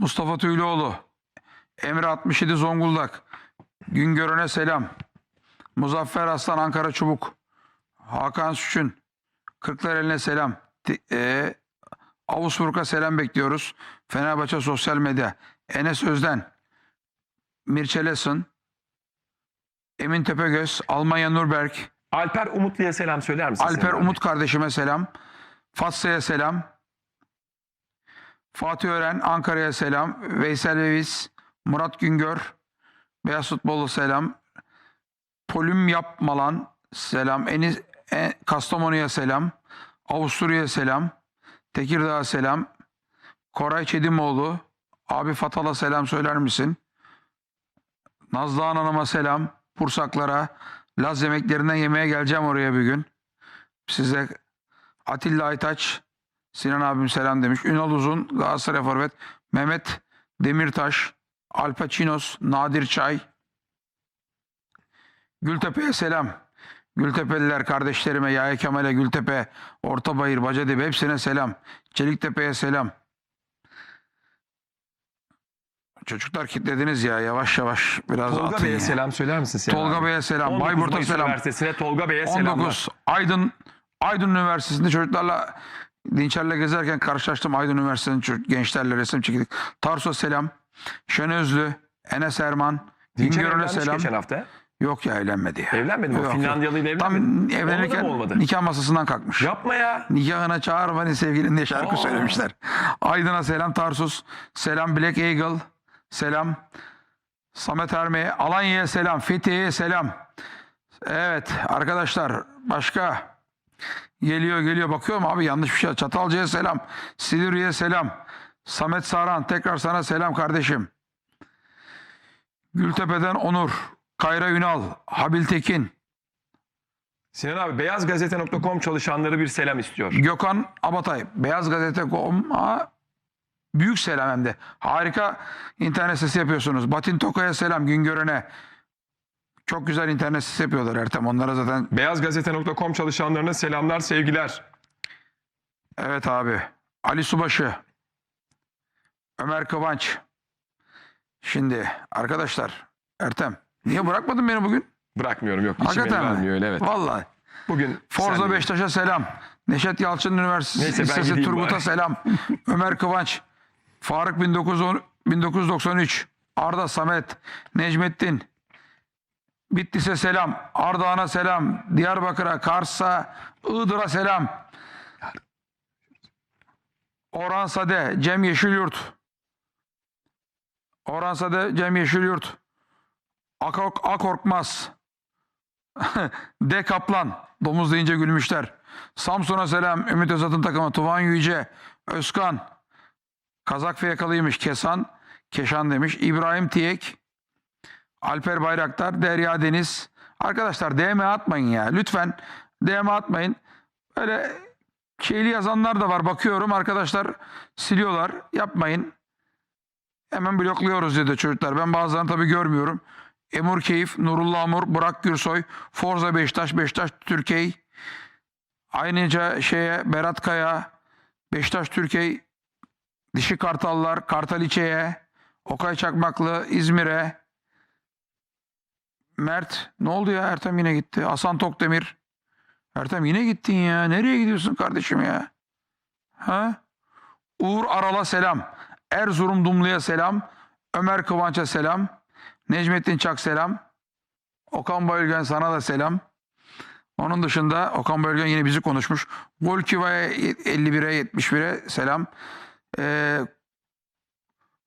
Mustafa Tüylüoğlu. Emre 67 Zonguldak. Güngören'e selam. Muzaffer Aslan Ankara Çubuk. Hakan Süçün. Kırklareli'ne selam. Ti- E, Avusburg'a selam bekliyoruz. Fenerbahçe sosyal medya. Enes Özden. Mirçelesin. Emin Tepegöz. Almanya Nürnberg. Alper Umutlu'ya selam söyler misin? Alper? Umut kardeşime selam. Fatsa'ya selam. Fatih Ören Ankara'ya selam. Veysel Veviz, Murat Güngör, Beyaz Futbolu selam. Polüm Yapmalan selam. Enis, e, Kastamonu'ya selam. Avusturya'ya selam. Tekirdağ'a selam. Koray Çedimoğlu. Abi Fatal'a selam söyler misin? Nazlıhan Hanım'a selam. Pursaklara. Laz yemeklerinden yemeğe geleceğim oraya bir gün. Size Atilla Aytaç, Sinan abim selam demiş. Ünal Uzun, Galatasaray Forvet, Mehmet Demirtaş, Alpaçinos, Nadir Çay. Gültepe'ye selam. Gültepeliler kardeşlerime, Yaya Kemal'e, Gültepe, Ortabayır, Bacadebe hepsine selam. Çeliktepe'ye selam. Çocuklar kitlediniz ya yavaş yavaş biraz Tolga Bey'e selam söyler misin Sinan Tolga abi? Bey'e selam. 19 Bayburt'a Mayıs selam. Üniversitesi'ne Tolga Bey'e selamlar. 19 Aydın Aydın Üniversitesi'nde çocuklarla Dinçer'le gezerken karşılaştım Aydın Üniversitesi'nin gençlerle resim çektik. Tarso selam. Şenözlü, Enes Erman, Dinçer Güngören'e evlenmiş selam. geçen hafta. Yok ya evlenmedi ya. Evlenmedi mi? Yok. Finlandiyalı ile Tam evlenmedi. evlenirken Olmadı nikah masasından kalkmış. Yapma ya. Nikahına çağır beni sevgilin diye şarkı Aa. söylemişler. Aydın'a selam Tarsus. Selam Black Eagle. Selam. Samet Erme'ye. Alanya'ya selam. Fethiye'ye selam. Evet arkadaşlar başka geliyor geliyor bakıyorum abi yanlış bir şey. Çatalca'ya selam. Silivri'ye selam. Samet Saran tekrar sana selam kardeşim. Gültepe'den Onur. Kayra Ünal. Habil Tekin. Sinan abi beyazgazete.com çalışanları bir selam istiyor. Gökhan Abatay. Beyaz Gazete.com'a büyük selam hem de. Harika internet sitesi yapıyorsunuz. Batin Toka'ya selam Güngören'e. Çok güzel internet sitesi yapıyorlar Ertem. Onlara zaten Beyazgazete.com çalışanlarına selamlar, sevgiler. evet abi. Ali Subaşı. Ömer Kıvanç. Şimdi arkadaşlar Ertem niye bırakmadın beni bugün? Bırakmıyorum yok. içim el Hakikaten vermiyor öyle evet. Vallahi. Bugün Forza Beşiktaş'a selam. Neşet Yalçın Üniversitesi Neyse, Lisesi Turgut'a bari. selam. Ömer Kıvanç. Faruk 1910 1993. Arda Samet. Necmettin. Bitlis'e selam. Ardahan'a selam. Diyarbakır'a, Kars'a, Iğdır'a selam. Orhan Sade, Cem Yeşilyurt. Orhan Sade, Cem Yeşilyurt. Akok, Akorkmaz. D. Kaplan. Domuz deyince gülmüşler. Samsun'a selam. Ümit Özat'ın takımı. Tuvan Yüce. Özkan. Kazak fiyakalıymış. Kesan. Keşan demiş. İbrahim Tiyek. Alper Bayraktar. Derya Deniz. Arkadaşlar DM atmayın ya. Lütfen DM atmayın. Öyle şeyli yazanlar da var. Bakıyorum arkadaşlar siliyorlar. Yapmayın. Hemen blokluyoruz dedi çocuklar. Ben bazılarını tabii görmüyorum. Emur Keyif, Nurullah Amur, Burak Gürsoy, Forza Beşiktaş, Beşiktaş Türkiye, Ayrıca şeye Berat Kaya, Beşiktaş Türkiye, Dişi Kartallar, Kartaliçe'ye, Okay Çakmaklı, İzmir'e, Mert, ne oldu ya Ertem yine gitti. Hasan Tokdemir, Ertem yine gittin ya. Nereye gidiyorsun kardeşim ya? Ha? Uğur Aral'a selam. Erzurum Dumlu'ya selam. Ömer Kıvanç'a selam. Necmettin Çak selam. Okan Bayülgen sana da selam. Onun dışında Okan Bayülgen yine bizi konuşmuş. Golkiva'ya 51'e 71'e selam. Ee,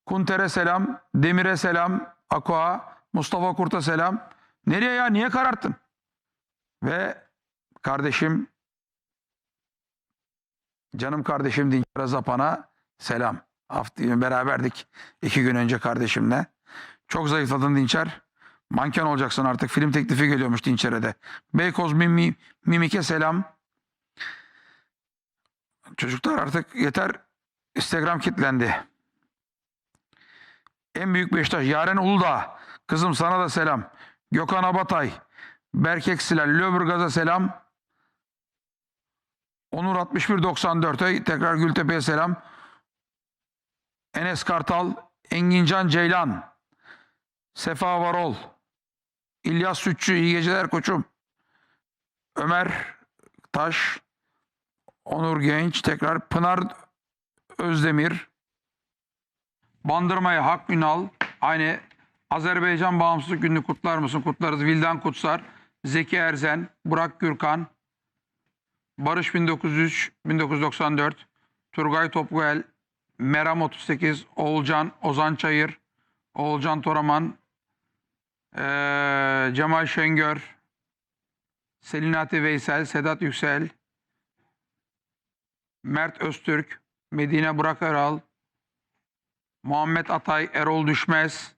Kunter'e selam. Demir'e selam. Aqua. Mustafa Kurt'a selam. Nereye ya? Niye kararttın? Ve kardeşim canım kardeşim Dinçer Zapan'a selam. Haftaya beraberdik iki gün önce kardeşimle. Çok zayıfladın Dinçer. Manken olacaksın artık. Film teklifi geliyormuş Dinçer'e de. Beykoz Mimi, Mimik'e selam. Çocuklar artık yeter. Instagram kilitlendi. En büyük Beşiktaş. Yaren Uludağ. Kızım sana da selam. Gökhan Abatay. Berk Eksiler. Löbrgaz'a selam. Onur 6194'e tekrar Gültepe'ye selam. Enes Kartal, Engincan Ceylan, Sefa Varol, İlyas Sütçü, iyi geceler koçum. Ömer Taş, Onur Genç, tekrar Pınar Özdemir, Bandırma'ya Hak Ünal, aynı Azerbaycan Bağımsızlık Günü kutlar mısın? Kutlarız. Vildan Kutsar, Zeki Erzen, Burak Gürkan, Barış 1903, 1994, Turgay Topguel, Meram 38, Oğulcan, Ozan Çayır, Oğulcan Toraman, eee, Cemal Şengör, Selinati Veysel, Sedat Yüksel, Mert Öztürk, Medine Burak Eral, Muhammed Atay, Erol Düşmez,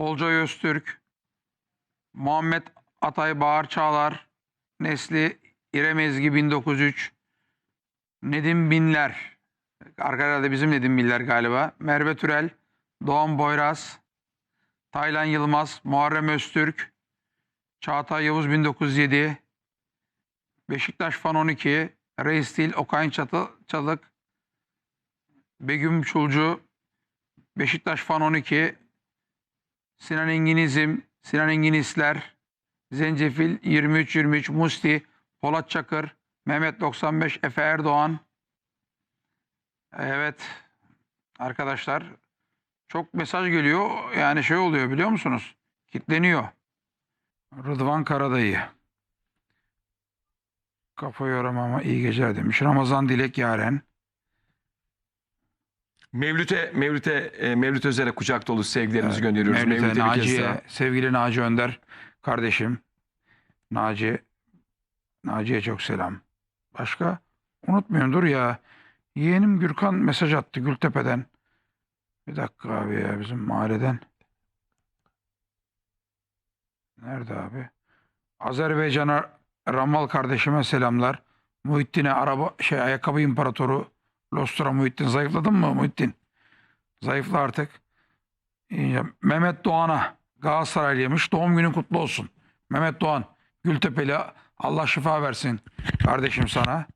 Olcay Öztürk, Muhammed Atay Bağır Çağlar, Nesli İrem Ezgi 1903, Nedim Binler, arkada bizim Nedim Binler galiba, Merve Türel, Doğan Boyraz, Taylan Yılmaz, Muharrem Öztürk, Çağatay Yavuz 1907, Beşiktaş Fan 12, Reis Dil, Okan Çatı, Çalık, Begüm Çulcu, Beşiktaş Fan 12, Sinan Enginizm, Sinan Enginizler, Zencefil 23-23, Musti, Polat Çakır, Mehmet 95, Efe Erdoğan. Evet arkadaşlar çok mesaj geliyor. Yani şey oluyor biliyor musunuz? Kitleniyor. Rıdvan Karadayı. Kafa yorum ama iyi geceler demiş. Ramazan Dilek Yaren. Mevlüt'e Mevlüt'e e, Mevlüt Özer'e kucak dolu sevgilerimizi gönderiyoruz. Mevlüt'e, Mevlüt'e Naciye, sevgili Naci Önder kardeşim. Naci, Naciye çok selam. Başka? Unutmuyorum dur ya. Yeğenim Gürkan mesaj attı Gültepe'den. Bir dakika abi ya bizim mahalleden. Nerede abi? Azerbaycan'a Ramal kardeşime selamlar. Muhittin'e araba şey ayakkabı imparatoru Lostra Muhittin zayıfladın mı Muhittin? Zayıfla artık. Mehmet Doğan'a Galatasaraylıymış. Doğum günün kutlu olsun. Mehmet Doğan Gültepe'li Allah şifa versin kardeşim sana.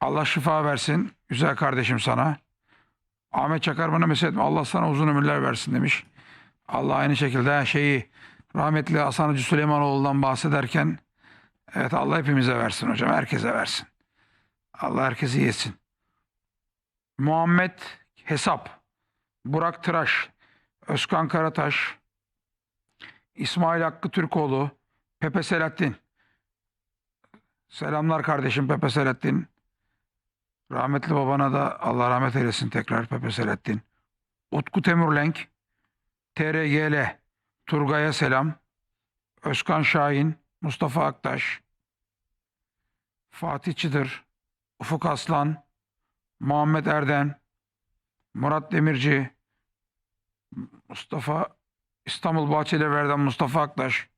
Allah şifa versin güzel kardeşim sana. Ahmet Çakar bana mesaj etmiş. Allah sana uzun ömürler versin demiş. Allah aynı şekilde şeyi rahmetli Hasan Hacı Süleymanoğlu'ndan bahsederken evet Allah hepimize versin hocam. Herkese versin. Allah herkesi yesin. Muhammed Hesap. Burak Tıraş. Özkan Karataş. İsmail Hakkı Türkoğlu. Pepe Selahattin. Selamlar kardeşim Pepe Selahattin. Rahmetli babana da Allah rahmet eylesin tekrar Pepe Selahattin. Utku Temurlenk. TRGL. Turgay'a selam. Özkan Şahin. Mustafa Aktaş. Fatih Çıdır. Ufuk Aslan. Muhammed Erden. Murat Demirci. Mustafa İstanbul Bahçelievler'den Mustafa Aktaş.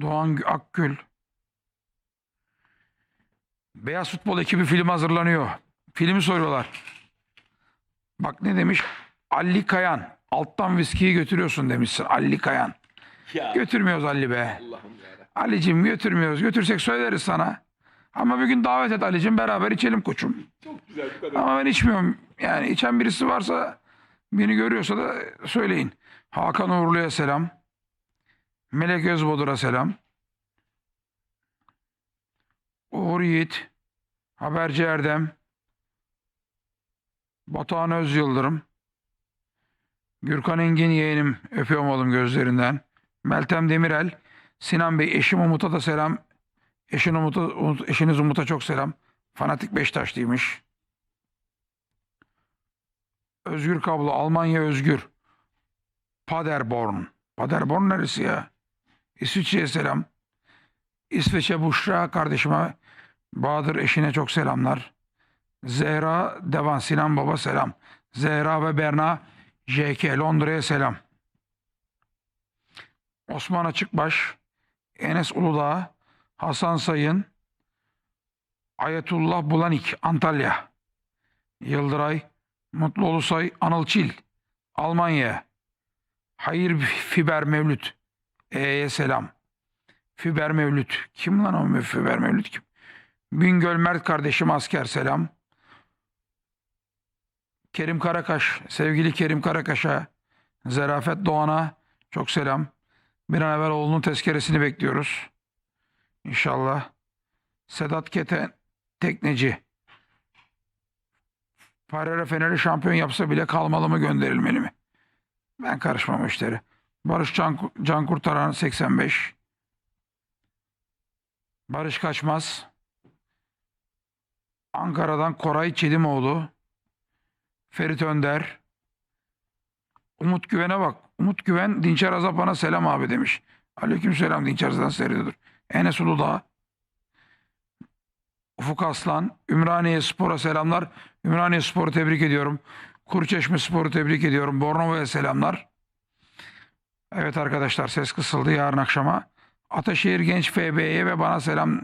Doğan Akgül. Beyaz Futbol ekibi film hazırlanıyor. Filmi soruyorlar. Bak ne demiş? Ali Kayan. Alttan viskiyi götürüyorsun demişsin. Ali Kayan. Götürmüyoruz Ali be. Ali'cim götürmüyoruz. Götürsek söyleriz sana. Ama bir gün davet et Ali'cim beraber içelim koçum. Ama ben içmiyorum. Yani içen birisi varsa beni görüyorsa da söyleyin. Hakan Uğurlu'ya selam. Melek Özbodur'a selam. Uğur Yiğit. Haberci Erdem. Batuhan Öz Yıldırım. Gürkan Engin yeğenim. Öpüyorum oğlum gözlerinden. Meltem Demirel. Sinan Bey eşim Umut'a da selam. Eşin Umut'a, Umut- eşiniz Umut'a çok selam. Fanatik Beşiktaşlıymış. Özgür Kablo, Almanya Özgür. Paderborn. Paderborn neresi ya? İsviçre'ye selam. İsveç'e Buşra kardeşime. Bahadır eşine çok selamlar. Zehra Devan, Sinan Baba selam. Zehra ve Berna JK Londra'ya selam. Osman Açıkbaş, Enes Uludağ, Hasan Sayın, Ayetullah Bulanik, Antalya. Yıldıray, Mutlu Ulusay, Anıl Çil, Almanya. Hayır Fiber Mevlüt, E'ye selam. Fiber Mevlüt. Kim lan o Fiber Mevlüt kim? Bingöl Mert kardeşim asker selam. Kerim Karakaş, sevgili Kerim Karakaş'a, Zerafet Doğan'a çok selam. Bir an evvel oğlunun tezkeresini bekliyoruz. İnşallah. Sedat Keten Tekneci. Pereira Fener'i şampiyon yapsa bile kalmalı mı gönderilmeli mi? Ben karışmam işleri. Barış Can, Can Kurtaran 85. Barış Kaçmaz. Ankara'dan Koray Çelimoğlu. Ferit Önder. Umut Güven'e bak. Umut Güven Dinçer Azapan'a selam abi demiş. Aleyküm selam Dinçer Azap'tan seyrediyordur. Enes Uludağ. Ufuk Aslan. Ümraniye Spor'a selamlar. Ümraniye Spor'u tebrik ediyorum. Kuruçeşme Spor'u tebrik ediyorum. Bornova'ya selamlar. Evet arkadaşlar ses kısıldı yarın akşama. Ataşehir Genç FB'ye ve bana selam.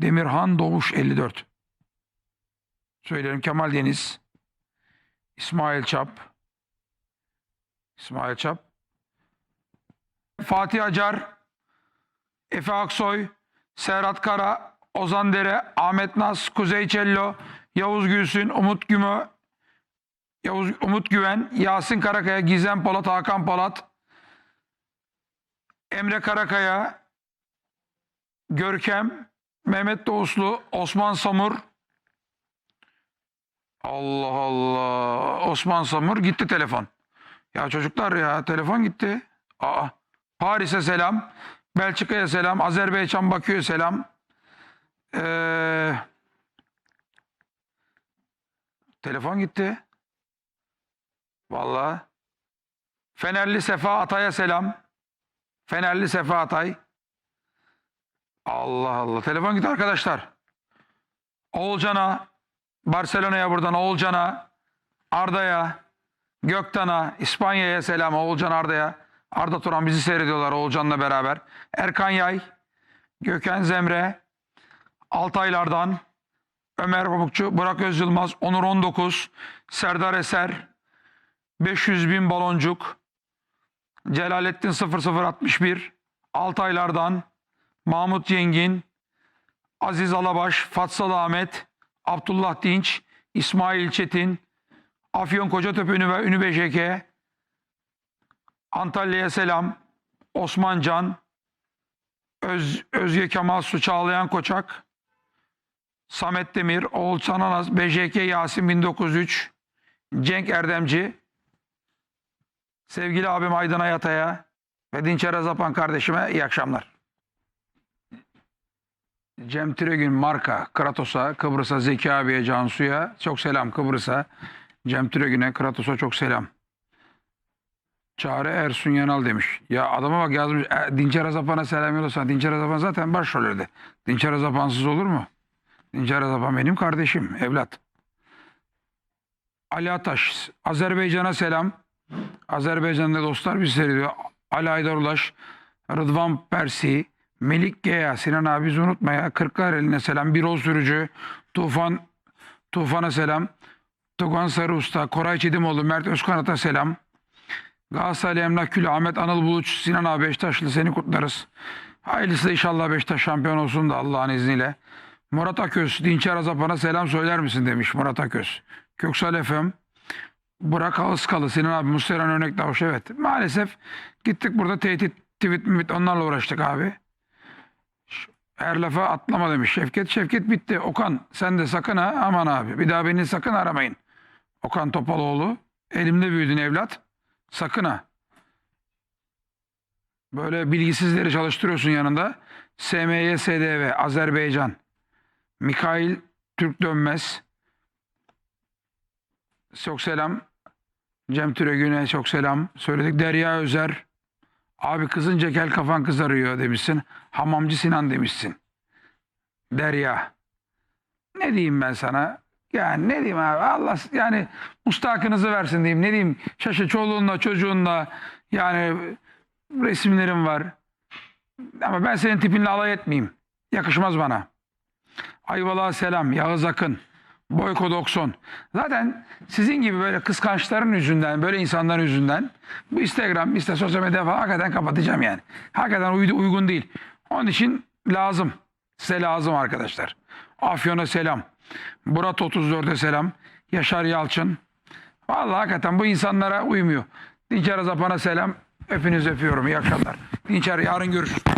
Demirhan Doğuş 54. Söyleyelim Kemal Deniz. İsmail Çap. İsmail Çap. Fatih Acar. Efe Aksoy. Serhat Kara. Ozan Dere. Ahmet Nas. Kuzey Cello. Yavuz Gülsün. Umut Gümü. Yavuz Umut Güven. Yasin Karakaya. Gizem Polat. Hakan Polat. Emre Karakaya. Görkem. Mehmet Doğuslu. Osman Samur. Allah Allah. Osman Samur gitti telefon. Ya çocuklar ya telefon gitti. Aa. Paris'e selam. Belçika'ya selam. Azerbaycan Bakü'ye selam. Ee, telefon gitti. Vallahi. Fenerli Sefa Atay'a selam. Fenerli Sefa Atay. Allah Allah. Telefon gitti arkadaşlar. Oğulcan'a, Barcelona'ya buradan Oğulcan'a, Arda'ya, Göktan'a, İspanya'ya selam Oğulcan Arda'ya. Arda Turan bizi seyrediyorlar Oğulcan'la beraber. Erkan Yay, Gökhan Zemre, Altaylardan, Ömer Pamukçu, Burak Özyılmaz, Onur 19, Serdar Eser, 500 bin baloncuk, Celalettin 0061, Altaylardan, Mahmut Yengin, Aziz Alabaş, Fatsal Ahmet, Abdullah Dinç, İsmail Çetin, Afyon Kocatepe Ünü- Ünübe JK, Antalya'ya selam, Osman Can, Öz, Özge Kemal Su Çağlayan Koçak, Samet Demir, Oğuzhan Anaz, BJK Yasin 1903, Cenk Erdemci, sevgili abim Aydın Ayatay'a ve Dinçer Azapan kardeşime iyi akşamlar. Cem Tiregün marka Kratos'a, Kıbrıs'a, Zeki abiye, Cansu'ya çok selam Kıbrıs'a. Cem Tiregün'e, Kratos'a çok selam. Çağrı Ersun Yanal demiş. Ya adama bak yazmış. E, Dinçer Azapan'a selam yollasana. Dinçer Azapan zaten başrolüydü. Dinçer Azapansız olur mu? Dinçer Azapan benim kardeşim, evlat. Ali Ataş, Azerbaycan'a selam. Azerbaycan'da dostlar bizi seyrediyor. Ali Aydar Ulaş, Rıdvan Persi, Melik Geya, Sinan abi unutma ya. Kırklareli'ne selam. Birol Sürücü, Tufan, Tufan'a selam. Tugan Sarı Usta, Koray Çedimoğlu, Mert Özkanat'a selam. Galatasaray Emlak Külü, Ahmet Anıl Buluç, Sinan abi Beşiktaşlı seni kutlarız. Hayırlısı inşallah Beşiktaş şampiyon olsun da Allah'ın izniyle. Murat Aköz, Dinçer Azapan'a selam söyler misin demiş Murat Aköz. Köksal Efem, Burak Ağızkalı, Sinan abi, Mustafa Örnek Davuş. Evet maalesef gittik burada tehdit, tweet, tweet onlarla uğraştık abi. Her lafa atlama demiş. Şevket, Şevket bitti. Okan sen de sakın ha aman abi. Bir daha beni sakın aramayın. Okan Topaloğlu. Elimde büyüdün evlat. Sakın ha. Böyle bilgisizleri çalıştırıyorsun yanında. SMY, SDV, Azerbaycan. Mikail Türk Dönmez. Çok selam. Cem Türegün'e çok selam. Söyledik Derya Özer. Abi kızınca kel kafan kızarıyor demişsin. Hamamcı Sinan demişsin. Derya. Ne diyeyim ben sana? Yani ne diyeyim abi? Allah yani mustakınızı versin diyeyim. Ne diyeyim? Şaşı çoluğunla çocuğunla yani resimlerim var. Ama ben senin tipinle alay etmeyeyim. Yakışmaz bana. Ayvalık'a selam. Yağız Akın. Boyko 90. Zaten sizin gibi böyle kıskançların yüzünden, böyle insanların yüzünden bu Instagram, işte sosyal medya falan hakikaten kapatacağım yani. Hakikaten uygun değil. Onun için lazım. Size lazım arkadaşlar. Afyon'a selam. Murat 34'e selam. Yaşar Yalçın. Vallahi hakikaten bu insanlara uymuyor. Dinçer Azapan'a selam. Hepinizi öpüyorum. İyi akşamlar. Dinçer yarın görüşürüz.